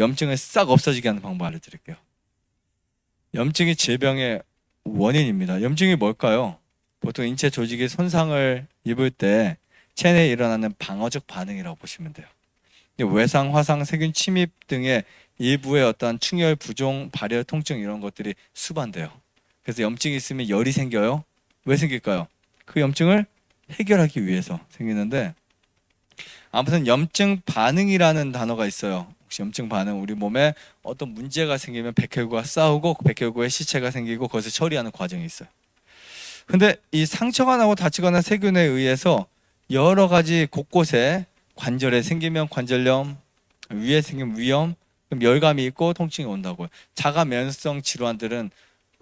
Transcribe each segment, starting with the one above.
염증을 싹 없어지게 하는 방법 알려드릴게요. 염증이 질병의 원인입니다. 염증이 뭘까요? 보통 인체 조직이 손상을 입을 때 체내에 일어나는 방어적 반응이라고 보시면 돼요. 외상, 화상, 세균 침입 등의 일부의 어떤 충혈, 부종, 발열, 통증 이런 것들이 수반돼요. 그래서 염증이 있으면 열이 생겨요. 왜 생길까요? 그 염증을 해결하기 위해서 생기는데 아무튼 염증 반응이라는 단어가 있어요. 염증 반응 우리 몸에 어떤 문제가 생기면 백혈구가 싸우고 그 백혈구의 시체가 생기고 그것을 처리하는 과정이 있어요. 근데 이 상처가 나고 다치거나 세균에 의해서 여러 가지 곳곳에 관절에 생기면 관절염, 위에 생기면 위염, 그럼 열감이 있고 통증이 온다고요. 자가 면역성 질환들은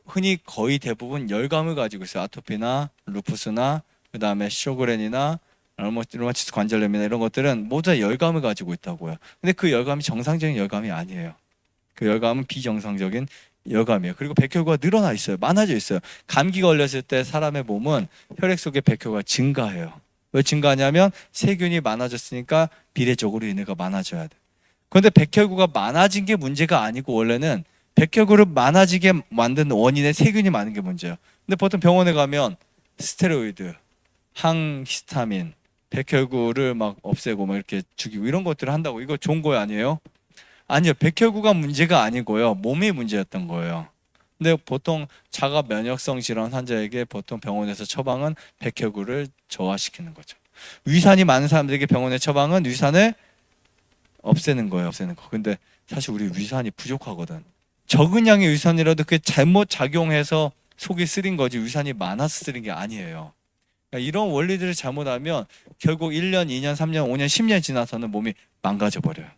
흔히 거의 대부분 열감을 가지고 있어요. 아토피나 루푸스나 그다음에 쇼그렌이나 로마- 로마티스 관절염이나 이런 것들은 모두 다 열감을 가지고 있다고요. 근데 그 열감이 정상적인 열감이 아니에요. 그 열감은 비정상적인 열감이에요. 그리고 백혈구가 늘어나 있어요. 많아져 있어요. 감기 걸렸을 때 사람의 몸은 혈액 속의 백혈구가 증가해요. 왜 증가하냐면 세균이 많아졌으니까 비례적으로 얘네가 많아져야 돼. 그런데 백혈구가 많아진 게 문제가 아니고 원래는 백혈구를 많아지게 만든 원인의 세균이 많은 게 문제예요. 근데 보통 병원에 가면 스테로이드, 항히스타민, 백혈구를 막 없애고 막 이렇게 죽이고 이런 것들을 한다고 이거 좋은 거 아니에요? 아니요. 백혈구가 문제가 아니고요. 몸이 문제였던 거예요. 근데 보통 자가 면역성 질환 환자에게 보통 병원에서 처방은 백혈구를 저하시키는 거죠. 위산이 많은 사람들에게 병원의 처방은 위산을 없애는 거예요. 없애는 거. 근데 사실 우리 위산이 부족하거든. 적은 양의 위산이라도 그게 잘못 작용해서 속이 쓰린 거지 위산이 많아서 쓰린 게 아니에요. 그러니까 이런 원리들을 잘못하면 결국 1년, 2년, 3년, 5년, 10년 지나서는 몸이 망가져 버려요.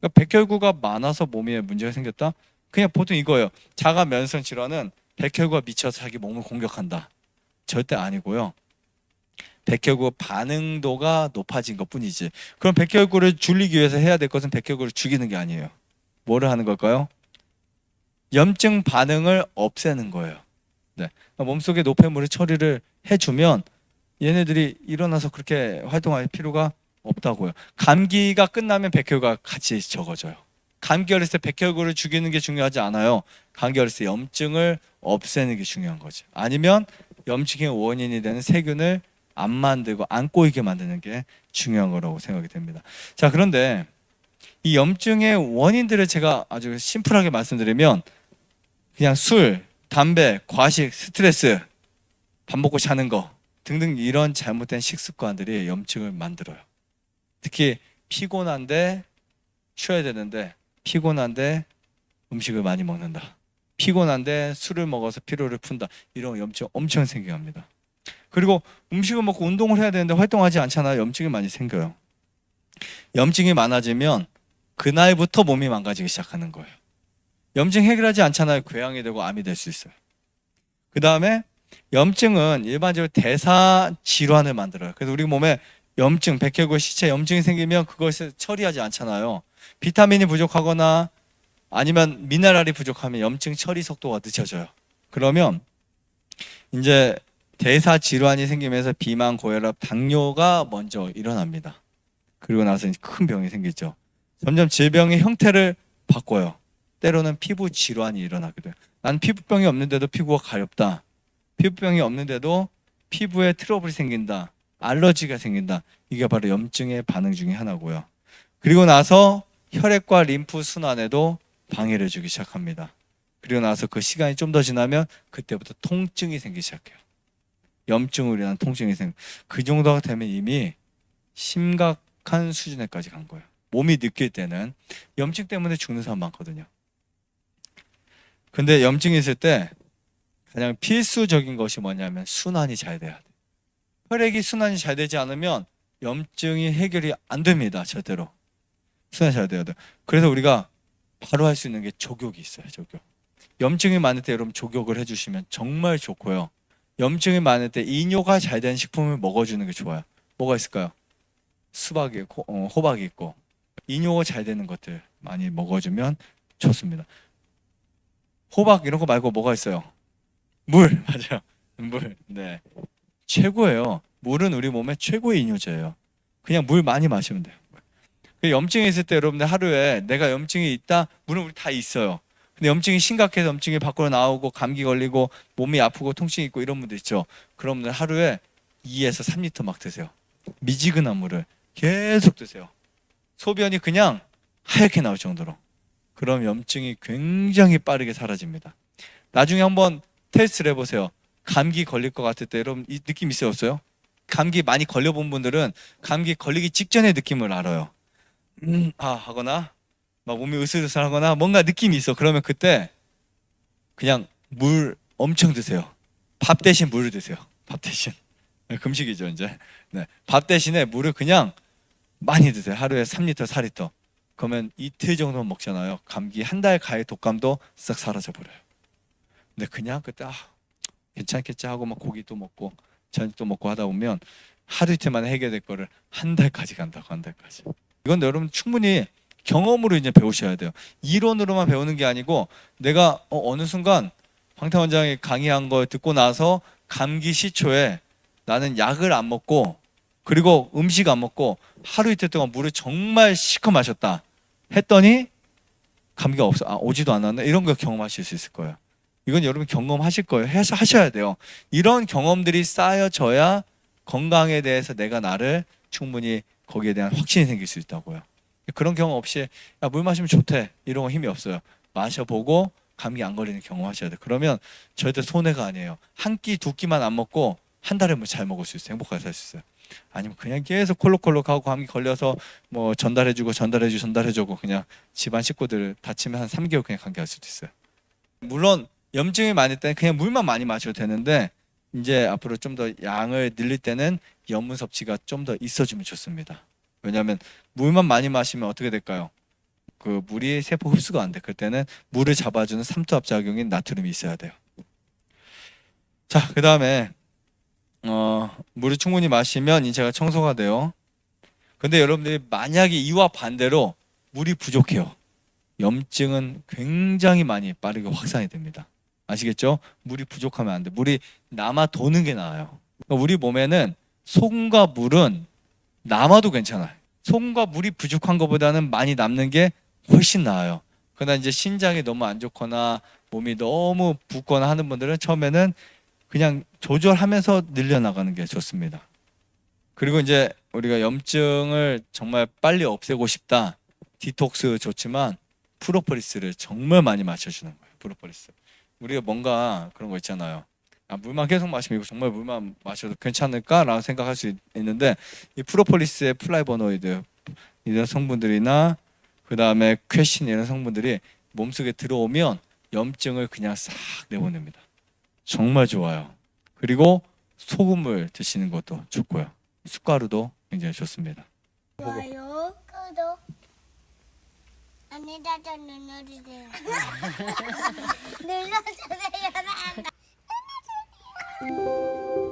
그러니까 백혈구가 많아서 몸에 문제가 생겼다? 그냥 보통 이거예요. 자가 면성 질환은 백혈구가 미쳐서 자기 몸을 공격한다. 절대 아니고요. 백혈구 반응도가 높아진 것 뿐이지. 그럼 백혈구를 줄이기 위해서 해야 될 것은 백혈구를 죽이는 게 아니에요. 뭐를 하는 걸까요? 염증 반응을 없애는 거예요. 네. 그러니까 몸속에 노폐물을 처리를 해주면 얘네들이 일어나서 그렇게 활동할 필요가 없다고요. 감기가 끝나면 백혈구가 같이 적어져요. 감기 걸렸을 때 백혈구를 죽이는 게 중요하지 않아요. 감기 걸렸을 때 염증을 없애는 게 중요한 거죠. 아니면 염증의 원인이 되는 세균을 안 만들고 안 꼬이게 만드는 게 중요한 거라고 생각이 됩니다. 자, 그런데 이 염증의 원인들을 제가 아주 심플하게 말씀드리면 그냥 술, 담배, 과식, 스트레스, 밥 먹고 자는 거 등등 이런 잘못된 식습관들이 염증을 만들어요. 특히 피곤한데 쉬어야 되는데 피곤한데 음식을 많이 먹는다. 피곤한데 술을 먹어서 피로를 푼다. 이런 염증 엄청 생겨납니다. 그리고 음식을 먹고 운동을 해야 되는데 활동하지 않잖아요. 염증이 많이 생겨요. 염증이 많아지면 그날부터 몸이 망가지기 시작하는 거예요. 염증 해결하지 않잖아요. 궤양이 되고 암이 될 수 있어요. 그 다음에 염증은 일반적으로 대사 질환을 만들어요. 그래서 우리 몸에 염증, 백혈구 시체 염증이 생기면 그것을 처리하지 않잖아요. 비타민이 부족하거나 아니면 미네랄이 부족하면 염증 처리 속도가 늦어져요. 그러면 이제 대사 질환이 생기면서 비만, 고혈압, 당뇨가 먼저 일어납니다. 그리고 나서 큰 병이 생기죠. 점점 질병의 형태를 바꿔요. 때로는 피부 질환이 일어나게 돼요. 난 피부병이 없는데도 피부가 가렵다. 피부병이 없는데도 피부에 트러블이 생긴다. 알러지가 생긴다. 이게 바로 염증의 반응 중에 하나고요. 그리고 나서 혈액과 림프 순환에도 방해를 주기 시작합니다. 그리고 나서 그 시간이 좀 더 지나면 그때부터 통증이 생기기 시작해요. 염증으로 인한 통증이 생. 그 정도가 되면 이미 심각한 수준에까지 간 거예요. 몸이 느낄 때는 염증 때문에 죽는 사람 많거든요. 근데 염증이 있을 때 가장 필수적인 것이 뭐냐면 순환이 잘 돼야 돼. 혈액이 순환이 잘 되지 않으면 염증이 해결이 안 됩니다. 절대로. 순환이 잘 돼야 돼. 그래서 우리가 바로 할 수 있는 게 족욕이 있어요. 족욕. 염증이 많을 때 여러분 족욕을 해주시면 정말 좋고요. 염증이 많을 때 이뇨가 잘 되는 식품을 먹어주는 게 좋아요. 뭐가 있을까요? 수박이 있고 어, 호박이 있고 이뇨가 잘 되는 것들 많이 먹어주면 좋습니다. 호박 이런 거 말고 뭐가 있어요? 물 맞아요. 물 네 최고예요. 물은 우리 몸의 최고의 이뇨제예요. 그냥 물 많이 마시면 돼요. 그 염증이 있을 때 여러분들 하루에 내가 염증이 있다 물론 우리 다 있어요 근데 염증이 심각해서 염증이 밖으로 나오고 감기 걸리고 몸이 아프고 통증 있고 이런 분들 있죠 그런 분들 하루에 2에서 3리터 막 드세요 미지근한 물을 계속 드세요 소변이 그냥 하얗게 나올 정도로 그럼 염증이 굉장히 빠르게 사라집니다 나중에 한번 테스트를 해보세요 감기 걸릴 것 같을 때 여러분 이 느낌 있어요 없어요? 감기 많이 걸려본 분들은 감기 걸리기 직전의 느낌을 알아요. 음, 아 하거나 막 몸이 으슬으슬하거나 뭔가 느낌이 있어. 그러면 그때 그냥 물 엄청 드세요. 밥 대신 물을 드세요. 밥 대신 네, 금식이죠 이제. 네, 밥 대신에 물을 그냥 많이 드세요. 하루에 3리터, 4리터. 그러면 이틀 정도 먹잖아요. 감기 한 달 가의 독감도 싹 사라져 버려요. 근데 그냥 그때 아, 괜찮겠지 하고 막 고기도 먹고 저녁도 먹고 하다 보면 하루 이틀 만에 해결될 거를 한 달까지 간다고 한 달까지. 이건 여러분 충분히 경험으로 이제 배우셔야 돼요. 이론으로만 배우는 게 아니고 내가 어, 어느 순간 황태 원 장이 강의한 걸 듣고 나서 감기 시초에 나는 약을 안 먹고 그리고 음식 안 먹고 하루 이틀 동안 물을 정말 시커 마셨다 했더니 감기가 없어 아 오지도 않았네 이런 거 경험하실 수 있을 거예요. 이건 여러분 경험하실 거예요. 해서 하셔야 돼요. 이런 경험들이 쌓여져야 건강에 대해서 내가 나를 충분히 거기에 대한 확신이 생길 수 있다고요. 그런 경험 없이 야, 물 마시면 좋대 이런 거 힘이 없어요. 마셔보고 감기 안 걸리는 경험하셔야 돼. 그러면 절대 손해가 아니에요. 한 끼 두 끼만 안 먹고 한 달을 뭐잘 먹을 수 있어요. 행복하게 살 수 있어요. 아니면 그냥 계속 콜록콜록하고 감기 걸려서 뭐 전달해주고 전달해주고 전달해주고 그냥 집안 식구들 다치면 한 3개월 그냥 감기할 수도 있어요. 물론 염증이 많을 때는 그냥 물만 많이 마셔도 되는데 이제 앞으로 좀 더 양을 늘릴 때는 염분 섭취가 좀 더 있어주면 좋습니다. 왜냐하면 물만 많이 마시면 어떻게 될까요? 그 물이 세포 흡수가 안 돼. 그때는 물을 잡아주는 삼투압 작용인 나트륨이 있어야 돼요. 자, 그 다음에 어, 물을 충분히 마시면 인체가 청소가 돼요. 근데 여러분들이 만약에 이와 반대로 물이 부족해요. 염증은 굉장히 많이 빠르게 확산이 됩니다. 아시겠죠? 물이 부족하면 안 돼. 물이 남아 도는 게 나아요. 그러니까 우리 몸에는 소금과 물은 남아도 괜찮아요. 소금과 물이 부족한 것보다는 많이 남는 게 훨씬 나아요. 그러나 이제 신장이 너무 안 좋거나 몸이 너무 붓거나 하는 분들은 처음에는 그냥 조절하면서 늘려나가는 게 좋습니다. 그리고 이제 우리가 염증을 정말 빨리 없애고 싶다. 디톡스 좋지만 프로폴리스를 정말 많이 마셔주는 거예요. 프로폴리스. 우리가 뭔가 그런 거 있잖아요. 아, 물만 계속 마시면 이거 정말 물만 마셔도 괜찮을까라고 생각할 수 있- 있는데 이 프로폴리스의 플라이버노이드 이런 성분들이나 그 다음에 퀘신 이런 성분들이 몸속에 들어오면 염증을 그냥 싹 내보냅니다. 정말 좋아요. 그리고 소금을 드시는 것도 좋고요. 숟가루도 굉장히 좋습니다. 좋아요, 구독. 안에다가 눌러주세요. 눌러주세요. 눌러주세요.